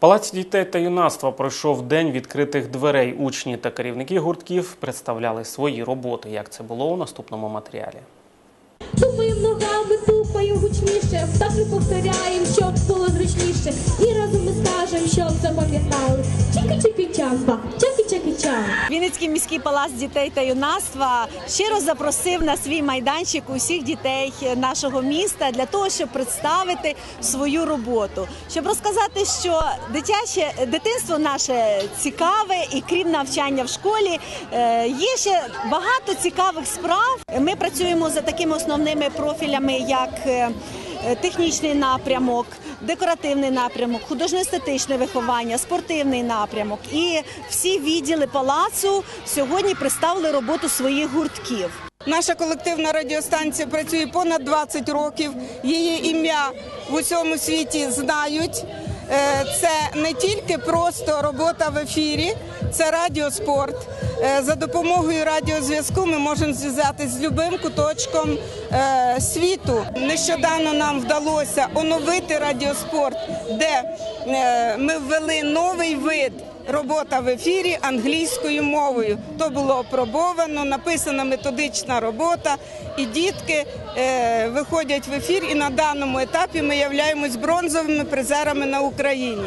Палаці дітей та юнацтва пройшов день відкритих дверей. Учні та керівники гуртків представляли свої роботи. Як це було у наступному матеріалі? Тупим ногами, тупаю гучніше, так і повторяємо, щоб було зручніше. І разом ми скажемо, щоб запам'ятали. Чаки-чаки-чам. Вінницький міський палац дітей та юнацтва щиро запросив на свій майданчик усіх дітей нашого міста для того, щоб представити свою роботу, щоб розказати, що дитяче дитинство наше цікаве, і крім навчання в школі е, є ще багато цікавих справ. Ми працюємо за такими основними профілями, як е, технічний напрямок, декоративний напрямок, художньо-естетичне виховання, спортивний напрямок. І всі відділи палацу сьогодні представили роботу своїх гуртків. Наша колективна радіостанція працює понад 20 років. Її ім'я в усьому світі знають. Е, Це не тільки просто робота в ефірі, це радіоспорт. Е, За допомогою радіозв'язку ми можемо зв'язатися з будь-яким куточком е, світу. Нещодавно нам вдалося оновити радіоспорт, де ми ввели новий вид. Робота в ефірі англійською мовою. То було опробовано, написана методична робота, і дітки е, виходять в ефір. І на даному етапі ми являємось бронзовими призерами на Україні.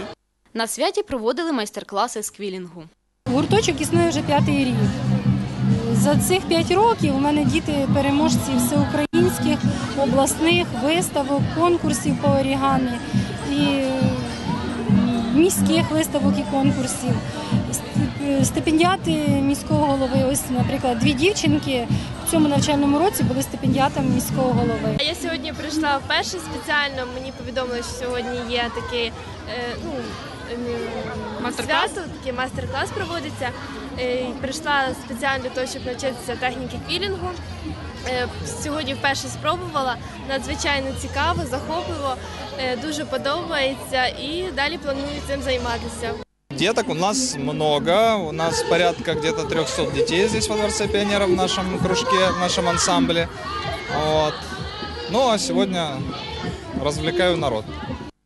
На святі проводили майстер-класи з квілінгу. Гурточок існує вже п'ятий рік. За цих п'ять років у мене діти переможці всеукраїнських обласних виставок, конкурсів по орігамі і міських виставок і конкурсів. Стипендіати міського голови. Ось, наприклад, дві дівчинки в цьому навчальному році були стипендіатами міського голови. Я сьогодні прийшла вперше спеціально. Мені повідомили, що сьогодні є такий е, ну, ем, свято, такий мастер-клас проводиться. Е, Прийшла спеціально для того, щоб навчитися техніки квілінгу. Е, Сьогодні вперше спробувала. Надзвичайно цікаво, захопливо, е, дуже подобається і далі планую цим займатися. Деток у нас много, у нас порядка где-то 300 детей здесь во Дворце пионеров в нашем кружке, в нашем ансамбле. Вот. Ну а сегодня развлекаю народ.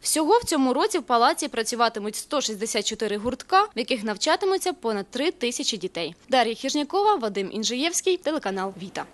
Всього в цьому році в палаці працюватимуть 164 гуртка, в яких навчатимуться понад 3 тисячі дітей. Дар'я Хіжнякова, Вадим Інжиєвський, телеканал Віта.